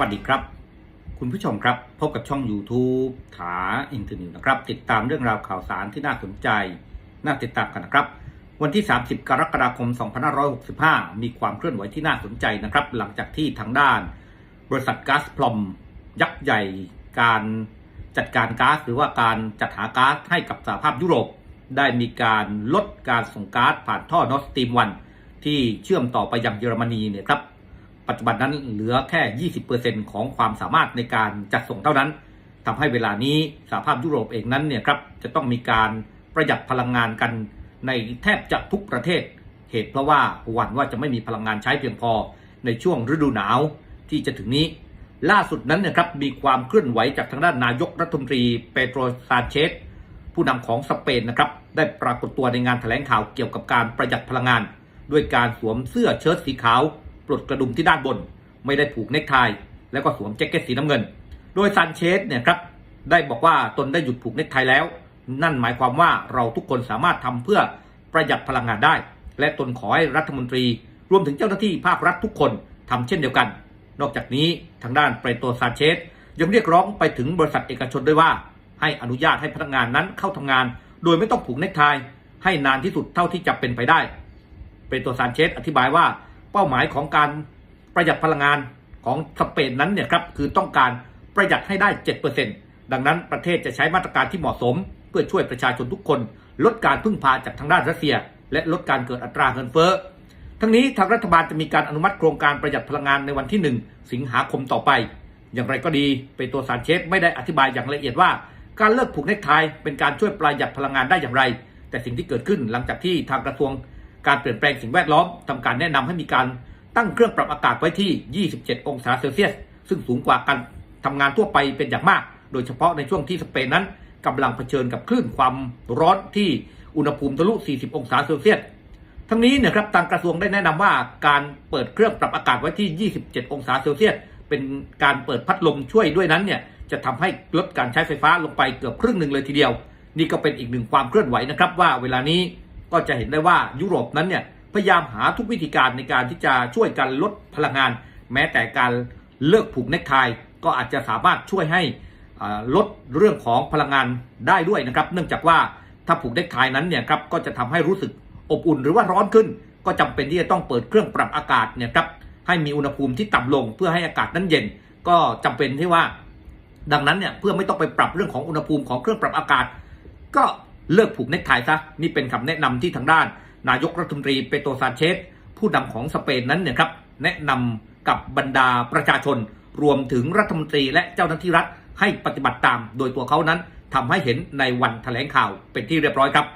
วัสดีครับ คุณผู้ชมครับ พบกับช่อง YouTube ถาอินเทอร์นิวนะครับ ติดตามเรื่องราวข่าวสารที่น่าสนใจ น่าติดตามกันนะครับ วันที่ 30 กรกฎาคม 2565 มีความเคลื่อนไหวที่น่าสนใจนะครับ หลังจากที่ทางด้าน บริษัทก๊าซพลอม ยักษ์ใหญ่ การจัดการก๊าซหรือว่าการจัดหาก๊าซให้กับสหภาพยุโรป ได้มีการลดการส่งก๊าซผ่านท่อนอสตีมวันที่เชื่อมต่อไปยังเยอรมนีเนี่ยครับ ปัจจุบันนั้นเหลือแค่ 20%ของความสามารถในการจัดส่งเท่านั้นทำให้เวลานี้สหภาพยุโรปเองนั้นเนี่ยครับจะต้องมีการประหยัดพลังงานกันในแทบจะทุกประเทศ เหตุเพราะว่าหวั่นว่าจะไม่มีพลังงานใช้เพียงพอในช่วงฤดูหนาวที่จะถึงนี้ ล่าสุดนั้นนี่ยครับมีความเคลื่อนไหวจากทางด้านนายกรัฐมนตรีเปโตรซานเชสผู้นำของสเปนนะครับได้ปรากฏตัวในงานแถลงข่าวเกี่ยวกับการประหยัดพลังงาน ด้วยการสวมเสื้อเชิ้ตสีขาว ปลดกระดุมที่ด้านบน ไม่ได้ผูกเนคไทแล้วก็สวมแจ็คเก็ตสีน้ำเงิน โดยซานเชสเนี่ยครับได้บอกว่าตนได้หยุดผูกเนคไทแล้ว นั่นหมายความว่าเราทุกคนสามารถทำเพื่อประหยัดพลังงานได้ และตนขอให้รัฐมนตรี รวมถึงเจ้าหน้าที่ภาครัฐทุกคนทำเช่นเดียวกัน นอกจากนี้ทางด้านเปโตรซานเชสยังเรียกร้องไปถึงบริษัทเอกชนด้วยว่า ให้อนุญาตให้พนักงานนั้นเข้าทำงาน โดยไม่ต้องผูกเนคไทให้นานที่สุดเท่าที่จะเป็นไปได้ เปโตรซานเชสอธิบายว่า เป้าหมายของการประหยัดพลังงานของสเปนนั้นเนี่ยครับคือต้องการประหยัดให้ได้ 7%ดังนั้นประเทศจะใช้มาตรการที่เหมาะสม เพื่อช่วยประชาชนทุกคน ลดการพึ่งพาจากทางด้านรัสเซีย และลดการเกิดอัตราเงินเฟ้อทั้งนี้ทางรัฐบาลจะมีการอนุมัติโครงการประหยัดพลังงานในวันที่ 1 สิงหาคมต่อไป อย่างไรก็ดีเปโตรซานเชสไม่ได้อธิบายอย่างละเอียดว่า การเลิกผูกเนคไทเป็นการช่วยประหยัดพลังงานได้อย่างไร แต่สิ่งที่เกิดขึ้นหลังจากที่ทางกระทรวง การเปลี่ยนแปลงสิ่งแวดล้อมทำการแนะนำให้มีการตั้งเครื่องปรับอากาศไว้ที่ 27 องศาเซลเซียส ซึ่งสูงกว่าการทำงานทั่วไปเป็นอย่างมาก โดยเฉพาะในช่วงที่สเปนนั้นกำลังเผชิญกับคลื่นความร้อนที่อุณหภูมิทะลุ 40 องศาเซลเซียส ทั้งนี้นี่ยครับทางกระทรวงได้แนะนำว่าการเปิดเครื่องปรับอากาศไว้ที่ 27 องศาเซลเซียส เป็นการเปิดพัดลมช่วยด้วยนั้นเนี่ยจะทำให้ลดการใช้ไฟฟ้าลงไปเกือบครึ่งหนึ่งเลยทีเดียว นี่ก็เป็นอีกหนึ่งความเคลื่อนไหวนะครับว่าเวลานี้ ก็จะเห็นได้ว่ายุโรปนั้นเนี่ยพยายามหาทุกวิธีการในการที่จะช่วยกันลดพลังงาน แม้แต่การเลิกผูกเนคไทก็อาจจะสามารถช่วยให้ลดเรื่องของพลังงานได้ด้วยนะครับ เนื่องจากว่าถ้าผูกเนคไทนั้นเนี่ยครับก็จะทำให้รู้สึกอบอุ่นหรือว่าร้อนขึ้น ก็จำเป็นที่จะต้องเปิดเครื่องปรับอากาศเนี่ยครับให้มีอุณหภูมิที่ต่ำลงเพื่อให้อากาศนั้นเย็น ก็จำเป็นที่ว่า ดังนั้นเนี่ยเพื่อไม่ต้องไปปรับเรื่องของอุณหภูมิของเครื่องปรับอากาศ ก็ เลิกผูกเนคไทซะนี่เป็นคำแนะนำที่ทางด้าน นายกรัฐมนตรีเปโตรซานเชสผู้นำของสเปนนั้นเนี่ยครับแนะนำกับบรรดาประชาชน รวมถึงรัฐมนตรีและเจ้าหน้าที่รัฐให้ปฏิบัติตาม โดยตัวเขานั้นทำให้เห็นในวันแถลงข่าวเป็นที่เรียบร้อยครับ